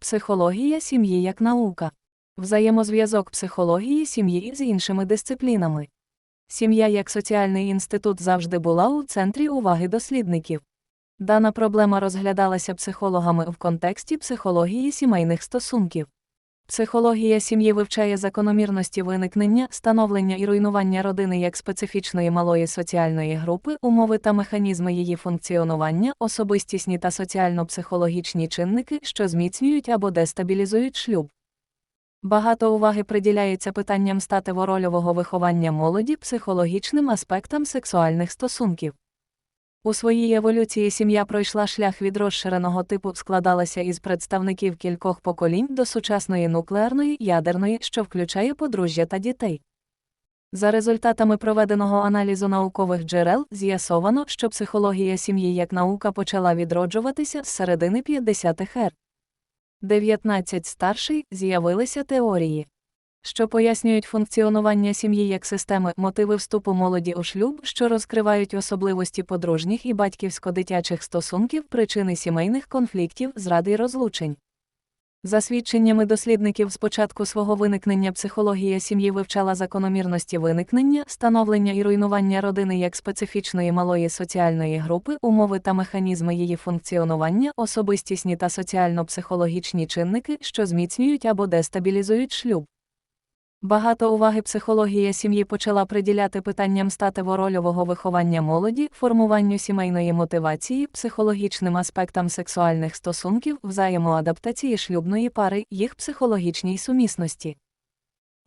Психологія сім'ї як наука. Взаємозв'язок психології сім'ї з іншими дисциплінами. Сім'я як соціальний інститут завжди була у центрі уваги дослідників. Дана проблема розглядалася психологами в контексті психології сімейних стосунків. Психологія сім'ї вивчає закономірності виникнення, становлення і руйнування родини як специфічної малої соціальної групи, умови та механізми її функціонування, особистісні та соціально-психологічні чинники, що зміцнюють або дестабілізують шлюб. Багато уваги приділяється питанням статево-рольового виховання молоді психологічним аспектам сексуальних стосунків. У своїй еволюції сім'я пройшла шлях від розширеного типу, складалася із представників кількох поколінь до сучасної нуклеарної ядерної, що включає подружжя та дітей. За результатами проведеного аналізу наукових джерел з'ясовано, що психологія сім'ї як наука почала відроджуватися з середини 50-х ер. 19 старший з'явилися теорії, що пояснюють функціонування сім'ї як системи, мотиви вступу молоді у шлюб, що розкривають особливості подружніх і батьківсько-дитячих стосунків, причини сімейних конфліктів, зради й розлучень. За свідченнями дослідників з початку свого виникнення психологія сім'ї вивчала закономірності виникнення, становлення і руйнування родини як специфічної малої соціальної групи, умови та механізми її функціонування, особистісні та соціально-психологічні чинники, що зміцнюють або дестабілізують шлюб. Багато уваги психологія сім'ї почала приділяти питанням статево-рольового виховання молоді, формуванню сімейної мотивації, психологічним аспектам сексуальних стосунків, взаємоадаптації шлюбної пари, їх психологічній сумісності.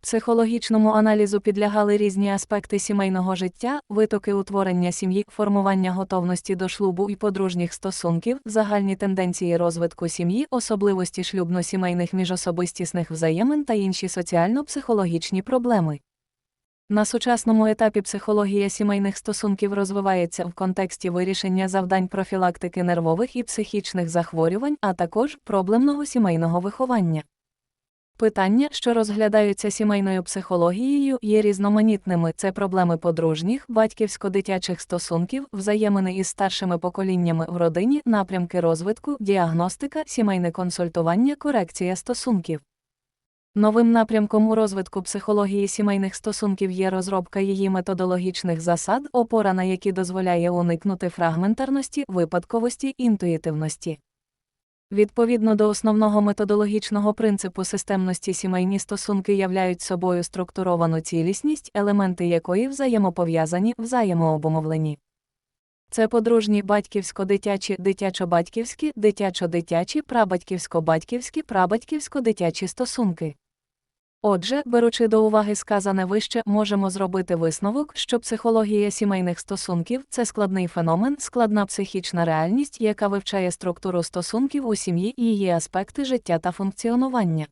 Психологічному аналізу підлягали різні аспекти сімейного життя, витоки утворення сім'ї, формування готовності до шлюбу і подружніх стосунків, загальні тенденції розвитку сім'ї, особливості шлюбно-сімейних міжособистісних взаємин та інші соціально-психологічні проблеми. На сучасному етапі психологія сімейних стосунків розвивається в контексті вирішення завдань профілактики нервових і психічних захворювань, а також проблемного сімейного виховання. Питання, що розглядаються сімейною психологією, є різноманітними. Це проблеми подружніх, батьківсько-дитячих стосунків, взаємини із старшими поколіннями в родині, напрямки розвитку, діагностика, сімейне консультування, корекція стосунків. Новим напрямком у розвитку психології сімейних стосунків є розробка її методологічних засад, опора на які дозволяє уникнути фрагментарності, випадковості, інтуїтивності. Відповідно до основного методологічного принципу системності сімейні стосунки являють собою структуровану цілісність, елементи якої взаємопов'язані, взаємообумовлені. Це подружні батьківсько-дитячі, дитячо-батьківські, дитячо-дитячі, прабатьківсько-батьківські, прабатьківсько-дитячі стосунки. Отже, беручи до уваги сказане вище, можемо зробити висновок, що психологія сімейних стосунків це складний феномен, складна психічна реальність, яка вивчає структуру стосунків у сім'ї і її аспекти життя та функціонування.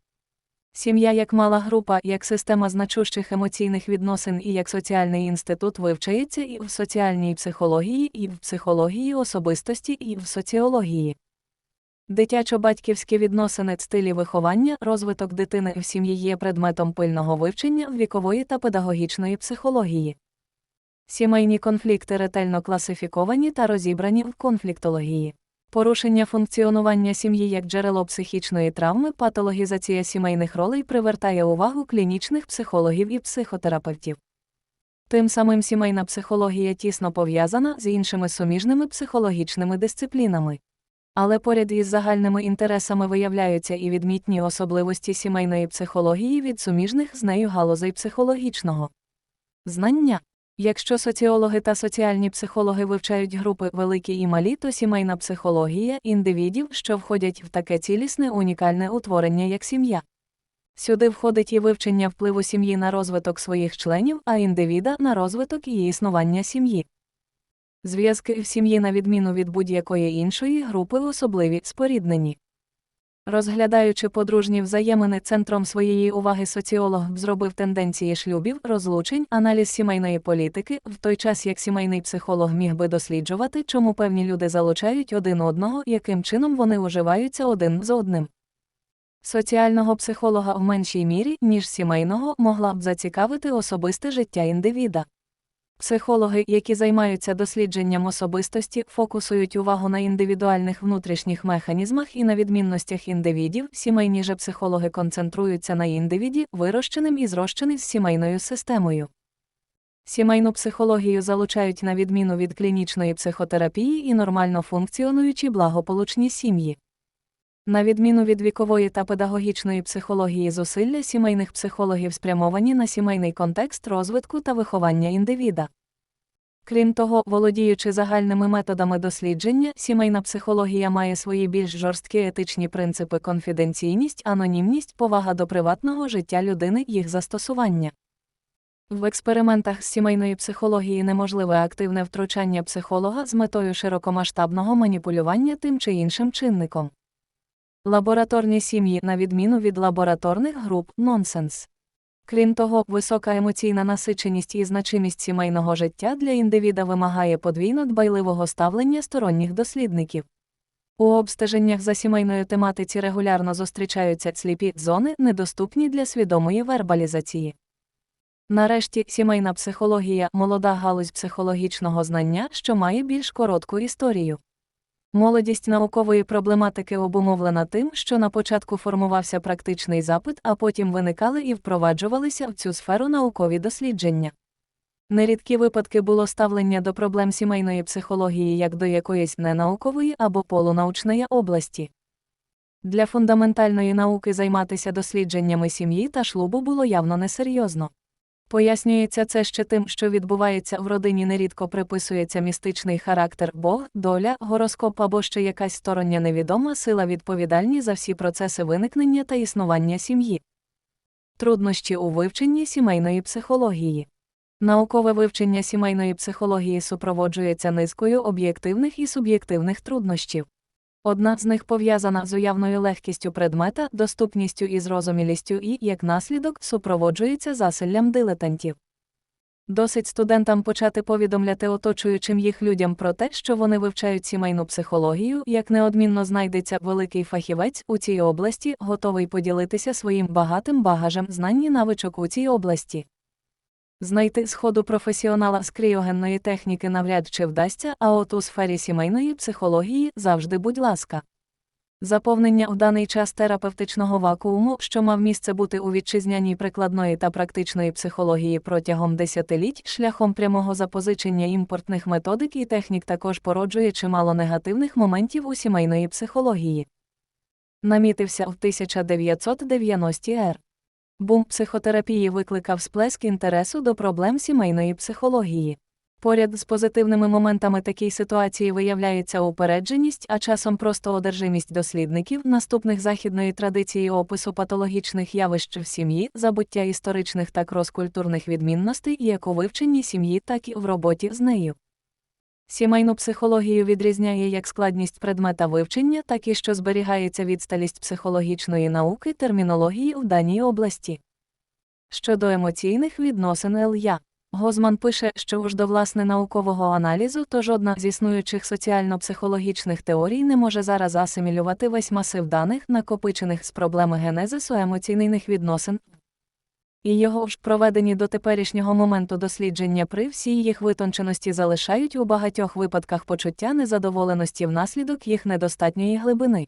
Сім'я як мала група, як система значущих емоційних відносин і як соціальний інститут вивчається і в соціальній психології, і в психології особистості, і в соціології. Дитячо-батьківські відносини, стилі виховання, розвиток дитини в сім'ї є предметом пильного вивчення вікової та педагогічної психології. Сімейні конфлікти ретельно класифіковані та розібрані в конфліктології. Порушення функціонування сім'ї як джерело психічної травми, патологізація сімейних ролей привертає увагу клінічних психологів і психотерапевтів. Тим самим сімейна психологія тісно пов'язана з іншими суміжними психологічними дисциплінами. Але поряд із загальними інтересами виявляються і відмітні особливості сімейної психології від суміжних з нею галузей психологічного знання. Якщо соціологи та соціальні психологи вивчають групи великі і малі, то сімейна психологія індивідів, що входять в таке цілісне унікальне утворення, як сім'я. Сюди входить і вивчення впливу сім'ї на розвиток своїх членів, а індивіда на розвиток і існування сім'ї. Зв'язки в сім'ї, на відміну від будь-якої іншої групи, особливі споріднені. Розглядаючи подружні взаємини центром своєї уваги соціолог зробив тенденції шлюбів, розлучень, аналіз сімейної політики, в той час як сімейний психолог міг би досліджувати, чому певні люди залучають один одного, яким чином вони уживаються один з одним. Соціального психолога в меншій мірі, ніж сімейного, могла б зацікавити особисте життя індивіда. Психологи, які займаються дослідженням особистості, фокусують увагу на індивідуальних внутрішніх механізмах і на відмінностях індивідів, сімейні же психологи концентруються на індивіді, вирощеним і зрощеним з сімейною системою. Сімейну психологію залучають на відміну від клінічної психотерапії і нормально функціонуючі благополучні сім'ї. На відміну від вікової та педагогічної психології зусилля сімейних психологів спрямовані на сімейний контекст розвитку та виховання індивіда. Крім того, володіючи загальними методами дослідження, сімейна психологія має свої більш жорсткі етичні принципи конфіденційність, анонімність, повага до приватного життя людини, їх застосування. В експериментах з сімейної психології неможливе активне втручання психолога з метою широкомасштабного маніпулювання тим чи іншим чинником. Лабораторні сім'ї, на відміну від лабораторних груп, нонсенс. Крім того, висока емоційна насиченість і значимість сімейного життя для індивіда вимагає подвійно дбайливого ставлення сторонніх дослідників. У обстеженнях за сімейною тематиці регулярно зустрічаються сліпі зони, недоступні для свідомої вербалізації. Нарешті, сімейна психологія молода галузь психологічного знання, що має більш коротку історію. Молодість наукової проблематики обумовлена тим, що на початку формувався практичний запит, а потім виникали і впроваджувалися в цю сферу наукові дослідження. Нерідкі випадки було ставлення до проблем сімейної психології як до якоїсь ненаукової або полунаучної області. Для фундаментальної науки займатися дослідженнями сім'ї та шлубу було явно несерйозно. Пояснюється це ще тим, що відбувається в родині нерідко приписується містичний характер Бог, доля, гороскоп або ще якась стороння невідома сила відповідальні за всі процеси виникнення та існування сім'ї. Труднощі у вивченні сімейної психології. Наукове вивчення сімейної психології супроводжується низкою об'єктивних і суб'єктивних труднощів. Одна з них пов'язана з уявною легкістю предмета, доступністю і зрозумілістю і, як наслідок, супроводжується засиллям дилетантів. Досить студентам почати повідомляти оточуючим їх людям про те, що вони вивчають сімейну психологію, як неодмінно знайдеться великий фахівець у цій області, готовий поділитися своїм багатим багажем знань і навичок у цій області. Знайти сходу професіонала з кріогенної техніки навряд чи вдасться, а от у сфері сімейної психології завжди будь ласка. Заповнення в даний час терапевтичного вакууму, що мав місце бути у вітчизняній прикладної та практичної психології протягом десятиліть, шляхом прямого запозичення імпортних методик і технік також породжує чимало негативних моментів у сімейної психології. Намітився в 1990 р Бум психотерапії викликав сплеск інтересу до проблем сімейної психології. Поряд з позитивними моментами такій ситуації виявляється упередженість, а часом просто одержимість дослідників, наступних західної традиції опису патологічних явищ в сім'ї, забуття історичних та кроскультурних відмінностей як у вивченні сім'ї, так і в роботі з нею. Сімейну психологію відрізняє як складність предмета вивчення, так і що зберігається відсталість психологічної науки термінології в даній області. Щодо емоційних відносин L.Я. Гозман пише, що уж до власне наукового аналізу, то жодна з існуючих соціально-психологічних теорій не може зараз асимілювати весь масив даних, накопичених з проблеми генезису емоційних відносин і його ж проведені до теперішнього моменту дослідження при всій їх витонченості залишають у багатьох випадках почуття незадоволеності внаслідок їх недостатньої глибини.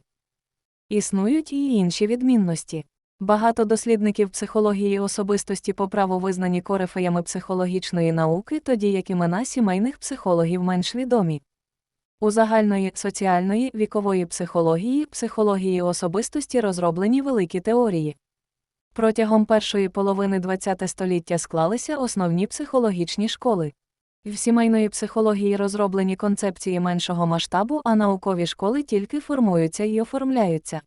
Існують і інші відмінності. Багато дослідників психології особистості по праву визнані корифеями психологічної науки, тоді як імена сімейних психологів менш відомі. У загальної соціальної вікової психології, психології особистості розроблені великі теорії. Протягом першої половини ХХ століття склалися основні психологічні школи. В сімейної психології розроблені концепції меншого масштабу, а наукові школи тільки формуються і оформляються.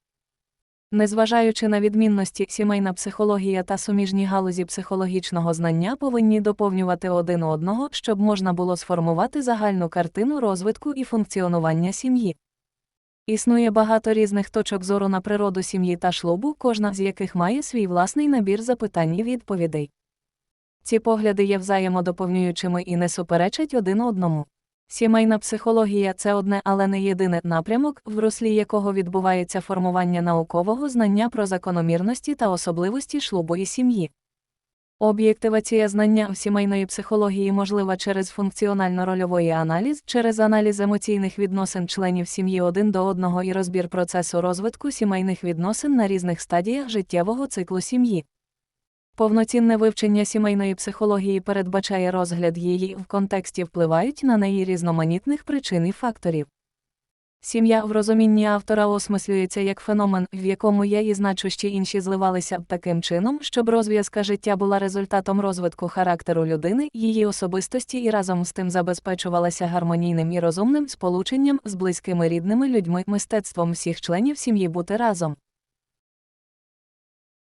Незважаючи на відмінності, сімейна психологія та суміжні галузі психологічного знання повинні доповнювати один одного, щоб можна було сформувати загальну картину розвитку і функціонування сім'ї. Існує багато різних точок зору на природу сім'ї та шлубу, кожна з яких має свій власний набір запитань і відповідей. Ці погляди є взаємодоповнюючими і не суперечать один одному. Сімейна психологія це одне, але не єдине напрямок, в руслі якого відбувається формування наукового знання про закономірності та особливості шлубу і сім'ї. Об'єктивація знання в сімейної психології можлива через функціонально-рольовий аналіз, через аналіз емоційних відносин членів сім'ї один до одного і розбір процесу розвитку сімейних відносин на різних стадіях життєвого циклу сім'ї. Повноцінне вивчення сімейної психології передбачає розгляд її в контексті впливають на неї різноманітних причин і факторів. Сім'я в розумінні автора осмислюється як феномен, в якому я і значущі інші зливалися б таким чином, щоб розв'язка життя була результатом розвитку характеру людини, її особистості і разом з тим забезпечувалася гармонійним і розумним сполученням з близькими рідними людьми, мистецтвом всіх членів сім'ї бути разом.